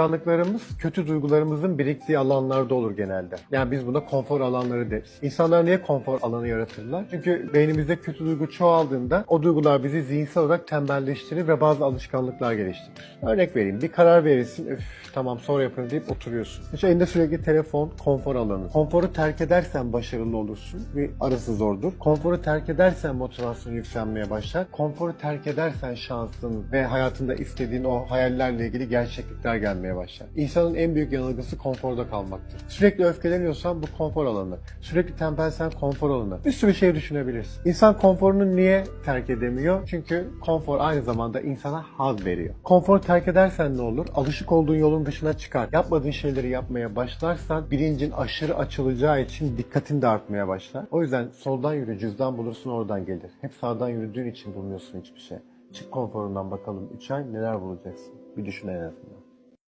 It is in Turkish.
alışkanlıklarımız kötü duygularımızın biriktiği alanlarda olur genelde. Yani biz buna konfor alanları deriz. İnsanlar niye konfor alanı yaratırlar? Çünkü beynimizde kötü duygu çoğaldığında o duygular bizi zihinsel olarak tembelleştirir ve bazı alışkanlıklar geliştirir. Örnek vereyim. Bir karar verirsin. Üf tamam sonra yaparım deyip oturuyorsun. İşte elinde sürekli telefon, konfor alanı. Konforu terk edersen başarılı olursun. Bir arası zordur. Konforu terk edersen motivasyon yükselmeye başlar. Konforu terk edersen şansın ve hayatında istediğin o hayallerle ilgili gerçeklikler gelmeye başlar. İnsanın en büyük yanılgısı konforda kalmaktır. Sürekli öfkeleniyorsan bu konfor alanı. Sürekli tembelsen konfor alanı. Bir sürü şey düşünebilirsin. İnsan konforunu niye terk edemiyor? Çünkü konfor aynı zamanda insana haz veriyor. Konfor terk edersen ne olur? Alışık olduğun yolun dışına çıkar. Yapmadığın şeyleri yapmaya başlarsan bilincin aşırı açılacağı için dikkatin de artmaya başlar. O yüzden soldan yürü cüzdan bulursun oradan gelir. Hep sağdan yürüdüğün için bulmuyorsun hiçbir şey. Çık konforundan bakalım 3 ay neler bulacaksın. Bir düşün en azından.